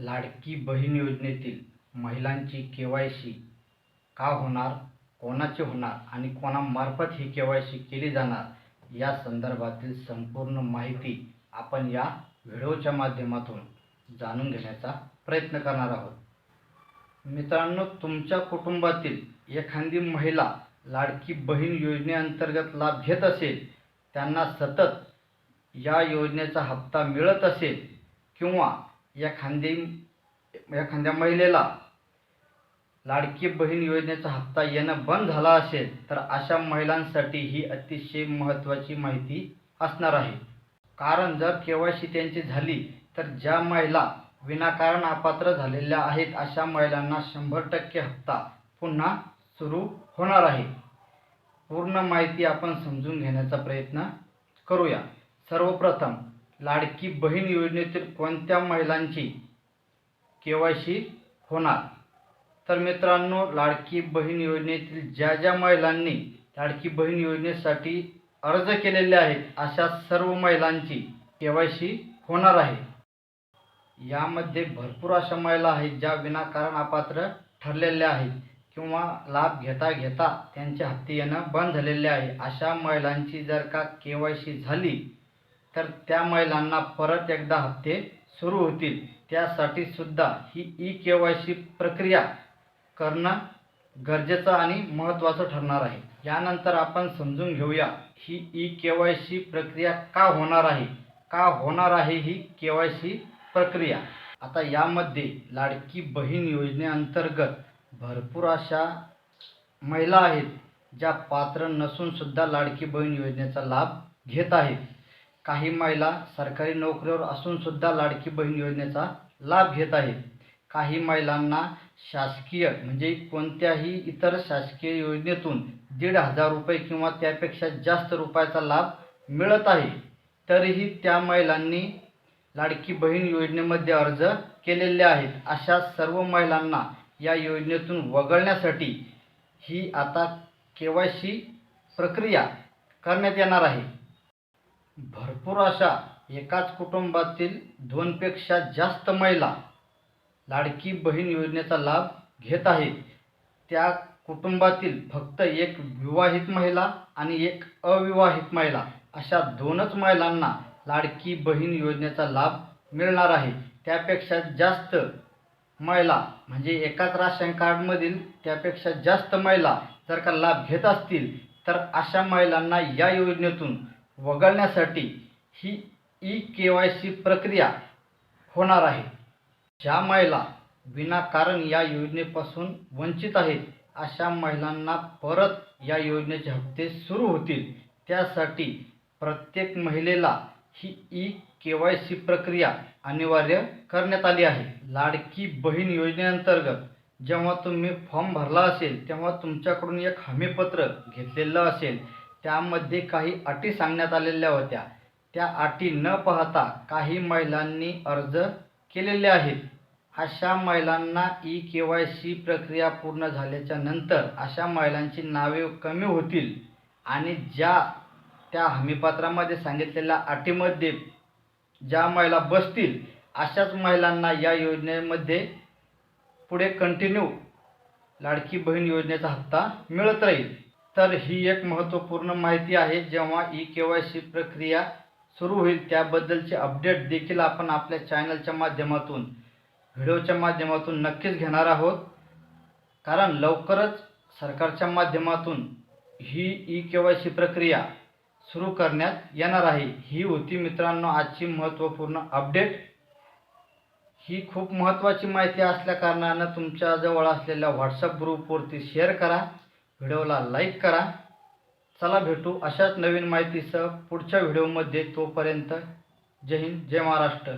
लाडकी बहीण योजनेतील महिलांची के Y C का होणार कोणाची होणार आणि कोणामार्फत ही के वाय सी केली जाणार या संदर्भातील संपूर्ण माहिती आपण या व्हिडिओच्या माध्यमातून जाणून घेण्याचा प्रयत्न करणार आहोत. मित्रांनो तुमच्या कुटुंबातील एखादी महिला लाडकी बहीण योजनेअंतर्गत लाभ घेत असेल त्यांना सतत या योजनेचा हप्ता मिळत असेल किंवा एखादी एखाद्या महिलेला लाडकी बहीण योजनेचा हप्ता येणं बंद झाला असेल तर अशा महिलांसाठी ही अतिशय महत्त्वाची माहिती असणार आहे. कारण जर केवायसी त्यांची झाली तर ज्या महिला विनाकारण अपात्र झालेल्या आहेत अशा महिलांना शंभर टक्के हप्ता पुन्हा सुरू होणार आहे. पूर्ण माहिती आपण समजून घेण्याचा प्रयत्न करूया. सर्वप्रथम लाडकी बहीण योजनेतील कोणत्या महिलांची के वाय सी होणार? तर मित्रांनो लाडकी बहीण योजनेतील ज्या ज्या महिलांनी लाडकी बहीण योजनेसाठी अर्ज केलेले आहेत अशा सर्व महिलांची के वाय सी होणार आहे. यामध्ये भरपूर अशा महिला आहेत ज्या विनाकारण अपात्र ठरलेल्या आहेत किंवा लाभ घेता घेता त्यांचे हत्ती येणं बंद झालेले आहे. अशा महिलांची जर का के वाय सी झाली तर त्या महिलांना परत एकदा हप्ते सुरू होतील. त्यासाठी सुद्धा ही ई के वाय सी प्रक्रिया करणं गरजेचं आणि महत्त्वाचं ठरणार आहे. यानंतर आपण समजून घेऊया ही ई के वाय सी प्रक्रिया का होणार आहे. का होणार आहे ही के वाय सी प्रक्रिया? आता यामध्ये लाडकी बहीण योजनेअंतर्गत भरपूर अशा महिला आहेत ज्या पात्र नसूनसुद्धा लाडकी बहीण योजनेचा लाभ घेत आहेत. काही महिला सरकारी नोकरीवर असून सुद्धा लाडकी बहीण योजनेचा लाभ घेत आहेत. काही महिलांना शासकीय म्हणजे कोणत्याही इतर शासकीय योजनेतून दीड हजार रुपये किंवा त्यापेक्षा जास्त रुपयाचा लाभ मिळत आहे. तरीही त्या महिलांनी लाडकी बहीण योजनेमध्ये अर्ज केलेले आहेत. अशा सर्व महिलांना या योजनेतून वगळण्यासाठी ही आता के वाय सी प्रक्रिया करण्यात येणार आहे. भरपूर अशा एकाच कुटुंबातील दोनपेक्षा जास्त महिला लाडकी बहीण योजनेचा लाभ घेत आहेत. त्या कुटुंबातील फक्त एक विवाहित महिला आणि एक अविवाहित महिला अशा दोनच महिलांना लाडकी बहीण योजनेचा लाभ मिळणार आहे. त्यापेक्षा जास्त महिला म्हणजे एकाच राशन कार्डमधील त्यापेक्षा जास्त महिला जर का लाभ घेत असतील तर अशा महिलांना या योजनेतून वगळण्यासाठी ही ई के वाय सी प्रक्रिया होणार आहे. ज्या महिला विनाकारण या योजनेपासून वंचित आहेत अशा महिलांना परत या योजनेचे हप्ते सुरू होतील. त्यासाठी प्रत्येक महिलेला ही ई के वाय सी प्रक्रिया अनिवार्य करण्यात आली आहे. लाडकी बहीण योजनेअंतर्गत जेव्हा तुम्ही फॉर्म भरला असेल तेव्हा तुमच्याकडून एक हमीपत्र घेतलेलं असेल. त्यामध्ये काही अटी सांगण्यात आलेल्या होत्या. त्या अटी न पाहता काही महिलांनी अर्ज केलेले आहेत. अशा महिलांना ई के वाय सी प्रक्रिया पूर्ण झाल्याच्यानंतर अशा महिलांची नावे कमी होतील आणि ज्या त्या हमीपत्रामध्ये सांगितलेल्या अटीमध्ये ज्या महिला बसतील अशाच महिलांना या योजनेमध्ये पुढे कंटिन्यू लाडकी बहीण योजनेचा हप्ता मिळत राहील. तर ही एक महत्त्वपूर्ण माहिती आहे. जेव्हा ई के वाय सी प्रक्रिया सुरू होईल त्याबद्दलचे अपडेट देखील आपण आपल्या चॅनलच्या माध्यमातून व्हिडिओच्या माध्यमातून नक्कीच घेणार आहोत. कारण लवकरच सरकारच्या माध्यमातून ही ई के वाय सी प्रक्रिया सुरू करण्यात येणार आहे. ही होती मित्रांनो आजची महत्त्वपूर्ण अपडेट ही खूप महत्त्वाची माहिती असल्याकारणानं तुमच्याजवळ असलेल्या व्हॉट्सअप ग्रुपवरती शेअर करा. व्हिडिओला लाईक करा. चला भेटू अशाच नवीन माहितीसह पुढच्या व्हिडिओमध्ये तोपर्यंत जय हिंद जय महाराष्ट्र.